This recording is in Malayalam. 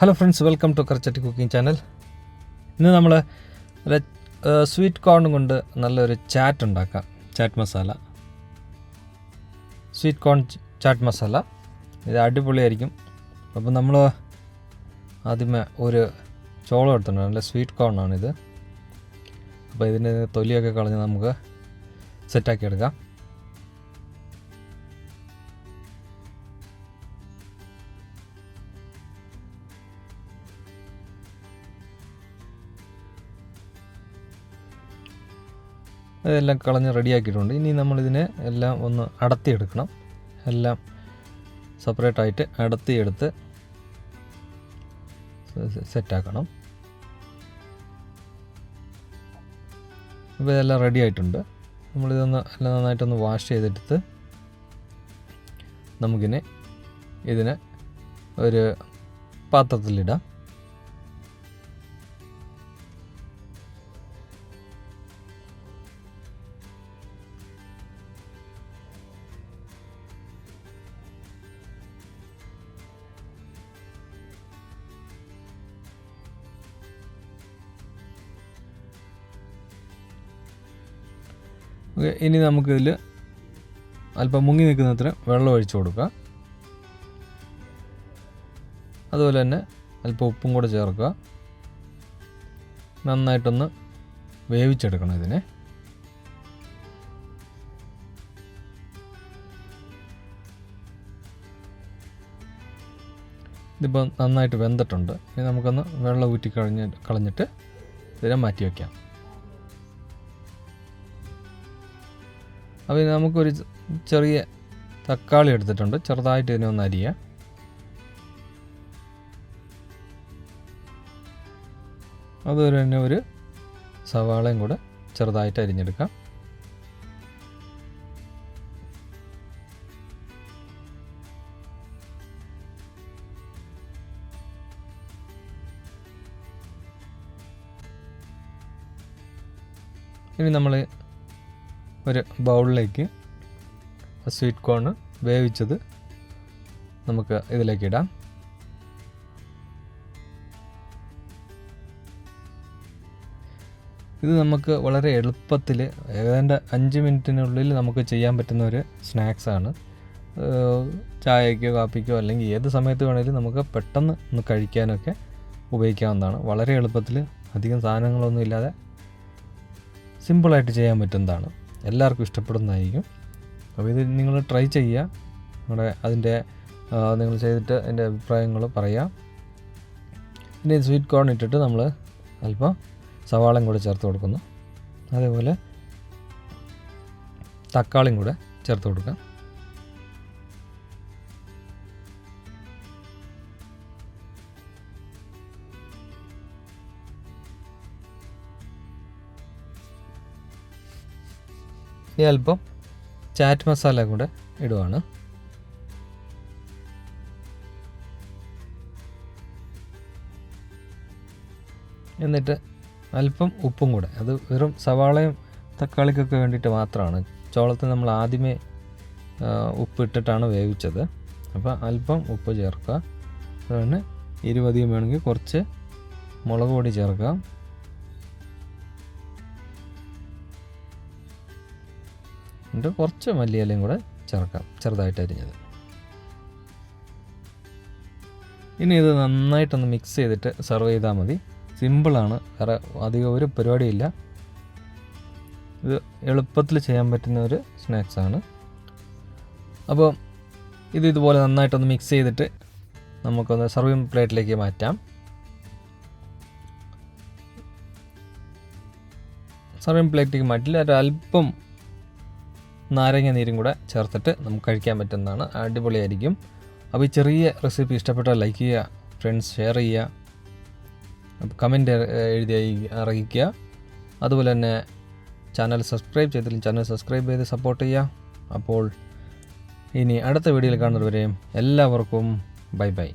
Hello friends welcome to Karchatti cooking channel ഇന്ന് നമ്മൾ സ്വീറ്റ് കോൺ കൊണ്ട് നല്ലൊരു ചാറ്റ് ഉണ്ടാക്കാം. ചാറ്റ് മസാല സ്വീറ്റ് കോൺ ചാറ്റ് മസാല ഇത് അടിപൊളിയായിരിക്കും. അപ്പം നമ്മൾ ആദ്യമേ ഒരു ചോളം എടുത്തിട്ടുണ്ട്. നല്ല സ്വീറ്റ് കോൺ ആണിത്. അപ്പോൾ ഇതിന്റെ തൊലിയൊക്കെ കളഞ്ഞ് നമുക്ക് സെറ്റാക്കി എടുക്കാം. ഇതെല്ലാം കളഞ്ഞ് റെഡിയാക്കിയിട്ടുണ്ട്. ഇനി നമ്മളിതിനെ എല്ലാം ഒന്ന് അടത്തിയെടുക്കണം. എല്ലാം സെപ്പറേറ്റ് ആയിട്ട് അടത്തിയെടുത്ത് സെറ്റാക്കണം. ഇപ്പോൾ ഇതെല്ലാം റെഡി ആയിട്ടുണ്ട് നമ്മളിതൊന്ന് എല്ലാം നന്നായിട്ടൊന്ന് വാഷ് ചെയ്തെടുത്ത് നമുക്കിനെ ഇതിനെ ഒരു പാത്രത്തിലിടാം. ഓക്കെ ഇനി നമുക്കിതിൽ അല്പം മുങ്ങി നിൽക്കുന്നത്ര വെള്ളം ഒഴിച്ചു കൊടുക്കുക അതുപോലെ തന്നെ അല്പം ഉപ്പും കൂടെ ചേർക്കുക നന്നായിട്ടൊന്ന് വേവിച്ചെടുക്കണം ഇതിനെ. ഇതിപ്പോൾ നന്നായിട്ട് വെന്തിട്ടുണ്ട്. ഇനി നമുക്കൊന്ന് വെള്ളം ഊറ്റി കളഞ്ഞ് കളഞ്ഞിട്ട് ഇതിനെ മാറ്റി വയ്ക്കാം അപ്പോൾ നമുക്കൊരു ചെറിയ തക്കാളി എടുത്തിട്ടുണ്ട്. ചെറുതായിട്ട് ഇതിനെ ഒന്ന് അരിയുക അതുപോലെ തന്നെ ഒരു സവാളയും കൂടെ ചെറുതായിട്ട് അരിഞ്ഞെടുക്കാം. ഇനി നമ്മൾ ഒരു ബൗളിലേക്ക് സ്വീറ്റ് കോൺ വേവിച്ചത് നമുക്ക് ഇതിലേക്ക് ഇടാം. ഇത് നമുക്ക് വളരെ എളുപ്പത്തിൽ ഏതാണ്ട് അഞ്ച് മിനിറ്റിനുള്ളിൽ നമുക്ക് ചെയ്യാൻ പറ്റുന്ന ഒരു സ്നാക്സാണ് ചായക്കോ കാപ്പിക്കോ അല്ലെങ്കിൽ ഏത് സമയത്ത് വേണമെങ്കിലും നമുക്ക് പെട്ടെന്ന് ഒന്ന് കഴിക്കാനൊക്കെ ഉപയോഗിക്കാവുന്നതാണ്. വളരെ എളുപ്പത്തിൽ അധികം സാധനങ്ങളൊന്നും ഇല്ലാതെ സിമ്പിളായിട്ട് ചെയ്യാൻ പറ്റുന്നതാണ്. എല്ലാവർക്കും ഇഷ്ടപ്പെടുന്നതായിരിക്കും. അപ്പോൾ ഇത് നിങ്ങൾ ട്രൈ ചെയ്യുക. നിങ്ങളുടെ അതിന്റെ നിങ്ങൾ ചെയ്തിട്ട് അതിന്റെ അഭിപ്രായങ്ങൾ പറയാം പിന്നെ സ്വീറ്റ് കോൺ ഇട്ടിട്ട് നമ്മൾ അല്പം സവാളയും കൂടെ ചേർത്ത് കൊടുക്കുന്നു. അതേപോലെ തക്കാളിയും കൂടെ ചേർത്ത് കൊടുക്കാം ഇനി അല്പം ചാറ്റ് മസാല കൂടെ ഇടുവാണ്. എന്നിട്ട് അല്പം ഉപ്പും കൂടെ അത് വെറും സവാളയും തക്കാളിക്കൊക്കെ വേണ്ടിയിട്ട് മാത്രമാണ്. ചോളത്തിൽ നമ്മൾ ആദ്യമേ ഉപ്പ് ഇട്ടിട്ടാണ് വേവിച്ചത്. അപ്പോൾ അല്പം ഉപ്പ് ചേർക്കുക. അതുപോലെ ഇരുപതിയും വേണമെങ്കിൽ കുറച്ച് മുളക് പൊടി ചേർക്കാം. എന്നിട്ട് കുറച്ച് മല്ലിയിലയും കൂടെ ചേർക്കാം ചെറുതായിട്ട് അരിഞ്ഞത് ഇനി ഇത് നന്നായിട്ടൊന്ന് മിക്സ് ചെയ്തിട്ട് സെർവ് ചെയ്താൽ മതി. സിമ്പിളാണ് വേറെ അധികം ഒരു പരിപാടിയില്ല. ഇത് എളുപ്പത്തിൽ ചെയ്യാൻ പറ്റുന്ന ഒരു സ്നാക്സാണ് അപ്പോൾ ഇത് ഇതുപോലെ നന്നായിട്ടൊന്ന് മിക്സ് ചെയ്തിട്ട് നമുക്കൊന്ന് സർവിങ് പ്ലേറ്റിലേക്ക് മാറ്റാം. സർവിങ് പ്ലേറ്റിലേക്ക് മാറ്റില്ല ഒരു അല്പം നാരങ്ങ നീരും കൂടെ ചേർത്തിട്ട് നമുക്ക് കഴിക്കാൻ പറ്റുന്നതാണ്. അടിപൊളിയായിരിക്കും. അപ്പോൾ ഈ ചെറിയ റെസിപ്പി ഇഷ്ടപ്പെട്ടാൽ ലൈക്ക് ചെയ്യുക ഫ്രണ്ട്സ് ഷെയർ ചെയ്യുക കമന്റ് എഴുതി അറിയിക്കുക. അതുപോലെ തന്നെ ചാനൽ സബ്സ്ക്രൈബ് ചെയ്തില്ലെങ്കിൽ ചാനൽ സബ്സ്ക്രൈബ് ചെയ്ത് സപ്പോർട്ട് ചെയ്യുക. അപ്പോൾ ഇനി അടുത്ത വീഡിയോയിൽ കാണുന്നവരെയും എല്ലാവർക്കും ബൈ ബൈ